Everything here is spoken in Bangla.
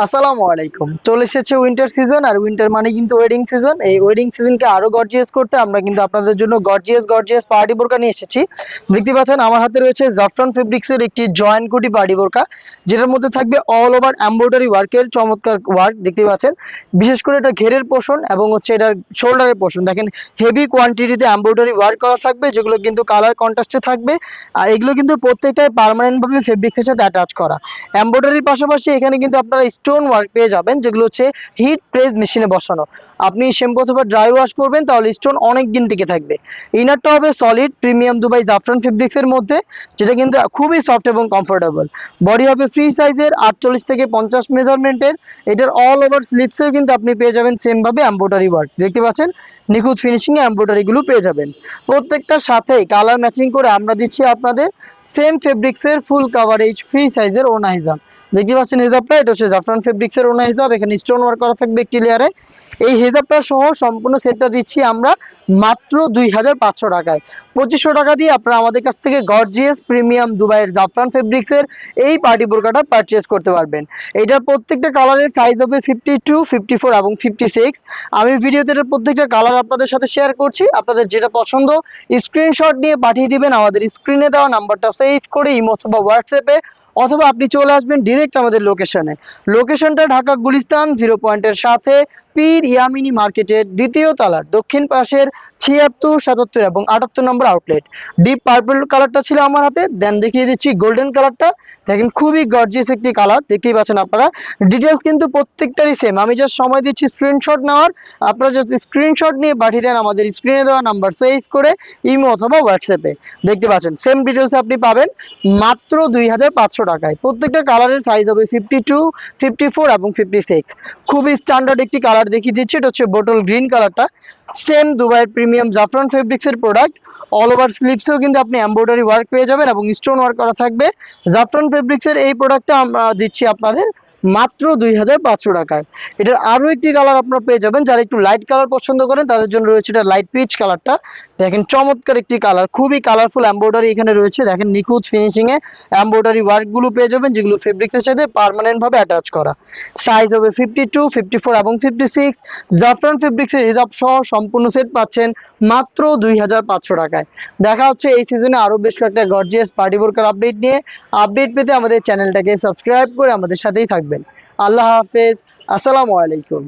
আসসালামু আলাইকুম। চলে এসেছে উইন্টার সিজন আর উইন্টার মানে কিন্তু ওয়েডিং সিজন এই ওয়েডিং সিজনকে আরও গর্জিয়াস করতে আমরা কিন্তু আপনাদের জন্য গর্জিয়াস গর্জিয়াস পার্টি বোরকা নিয়ে এসেছি। দেখতে পাচ্ছেন, আমার হাতে রয়েছে জাফরান ফেব্রিক্সের একটি জয়েন্ট কোটি পার্টি বোরকা, যেটার মধ্যে থাকবে অল ওভার এমব্রয়ডারি ওয়ার্কের চমৎকার ওয়ার্ক দেখতে পাচ্ছেন। বিশেষ করে এটা ঘেরের পোষণ এবং হচ্ছে এটার শোল্ডারের পোষণ। দেখেন হেভি কোয়ান্টিটিতে এমব্রয়ডারি ওয়ার্ক করা থাকবে, যেগুলো কিন্তু কালার কন্ট্রাস্টে থাকবে। আর এগুলো কিন্তু প্রত্যেকটাই পার্মানেন্ট ভাবে ফেব্রিক্সের সাথে অ্যাটাচ করা। এমব্রয়ডারির পাশাপাশি এখানে কিন্তু আপনারা স্টোন ওয়ার্ক পেয়ে যাবেন, যেগুলো হচ্ছে হিট প্রেস মেশিনে বসানো। আপনি শ্যাম্পু অথবা ড্রাই ওয়াশ করবেন, তাহলে স্টোন অনেক দিন টিকে থাকবে। ইনারটা হবে solid premium Dubai Zafran fabrics এর মধ্যে, যেটা কিন্তু খুবই সফট এবং কমফোর্টেবল বডি হবে ফ্রি সাইজের আটচল্লিশ থেকে পঞ্চাশ মেজারমেন্টের এটার অল ওভার স্লিপসেও কিন্তু আপনি পেয়ে যাবেন সেম ভাবে এম্ব্রয়ডারি ওয়ার্ক দেখতে পাচ্ছেন? নিখুঁত ফিনিশিং এ এম্ব্রয়ডারি গুলো পেয়ে যাবেন। প্রত্যেকটার সাথেই কালার ম্যাচিং করে আমরা দিচ্ছি আপনাদের সেম ফেব্রিক্সের ফুল কাভারেজ ফ্রি সাইজের ওনা হিজাব দেখতে পাচ্ছেন হিজাবটা, এটা হচ্ছে জাফরান ফেব্রিক্সের ওনা হিজাব, এখানে স্টোন ওয়ার্ক করা থাকবে একটি লেয়ারে এই হিজাবটা সহ সম্পূর্ণ সেটটা দিচ্ছি আমরা মাত্র দুই হাজার পাঁচশো টাকায়। পঁচিশশো টাকা দিয়ে আপনারা আমাদের কাছ থেকে গর্জিয়াস প্রিমিয়াম দুবাইয়ের জাফরান ফেব্রিক্সের এই পার্টি বোরকাটা পারচেস করতে পারবেন। এটার প্রত্যেকটা কালারের সাইজ হবে ফিফটি টু ফিফটি ফোর এবং ফিফটি সিক্স আমি ভিডিওতে এটার প্রত্যেকটা কালার আপনাদের সাথে শেয়ার করছি। আপনাদের যেটা পছন্দ স্ক্রিনশট নিয়ে পাঠিয়ে দিবেন। আমাদের স্ক্রিনে দেওয়া নাম্বারটা সেভ করে, ইমো অথবা হোয়াটসঅ্যাপে অথবা আপনি চলে আসবেন ডিরেক্ট আমাদের লোকেশনে লোকেশনটা ঢাকা গুলিস্তান জিরো পয়েন্টের সাথে পীর ইয়ামিনী মার্কেটের দ্বিতীয় তলার দক্ষিণ পাশের ছিয়াত্তর, সাতাত্তর এবং আটাত্তর নম্বর আউটলেট ডিপ পার্পল কালারটা ছিল আমার হাতে দেন দেখিয়ে দিচ্ছি গোল্ডেন কালারটা দেখেন খুবই গর্জিয়াস একটি কালার দেখতেই পাচ্ছেন আপনারা। ডিটেলস কিন্তু প্রত্যেকটারই সেম আমি জাস্ট সময় দিচ্ছি স্ক্রিনশট নেওয়ার। আপনারা জাস্ট স্ক্রিনশট নিয়ে পাঠিয়ে দেন আমাদের স্ক্রিনে দেওয়া নাম্বার সেভ করে ইমো অথবা হোয়াটসঅ্যাপে দেখতে পাচ্ছেন সেম ডিটেলস আপনি পাবেন মাত্র দুই হাজার পাঁচশো টাকায়। প্রত্যেকটা কালারের সাইজ হবে ফিফটি টু ফিফটি ফোর এবং ফিফটি সিক্স খুবই স্ট্যান্ডার্ড একটি কালার দেখিয়ে দিচ্ছি, এটা হচ্ছে বোটল গ্রিন কালারটা সেম দুবাইয়ের প্রিমিয়াম জাফরান ফেব্রিক্সের প্রোডাক্ট অল ওভার স্লিপসেও কিন্তু আপনি এম্ব্রয়ডারি ওয়ার্ক পেয়ে যাবেন এবং স্টোন ওয়ার্ক করা থাকবে। জাফরান ফেব্রিক্সের এই প্রোডাক্টটা আমরা দিচ্ছি আপনাদের মাত্র দুই হাজার পাঁচশো টাকায়। এটার আরও একটি কালার আপনারা পেয়ে যাবেন, যারা একটু লাইট কালার পছন্দ করেন, তাদের জন্য রয়েছে এটা লাইট পিচ কালারটা দেখেন চমৎকার একটি কালার খুবই কালারফুল এমব্রয়ডারি এখানে রয়েছে। দেখেন নিখুঁত ফিনিশিং এ এমব্রয়ডারি গুলো পেয়ে যাবেন, যেগুলো ফেব্রিক্সের সাথে পার্মানেন্ট ভাবে অ্যাটাচ করা। সাইজ হবে ফিফটি টু ফিফটি ফোর এবং ফিফটি সিক্স জাফরান ফেব্রিক্সের হিজাব সহ সম্পূর্ণ সেট পাচ্ছেন মাত্র দুই হাজার পাঁচশো টাকায়। দেখা হচ্ছে এই সিজনে আরও বেশ কয়েকটা গর্জিয়াস পার্টি বোরকার আপডেট নিয়ে। আপডেট পেতে আমাদের চ্যানেলটাকে সাবস্ক্রাইব করে আমাদের সাথেই থাকবেন। আল্লাহ হাফেজ, আসসালামু আলাইকুম।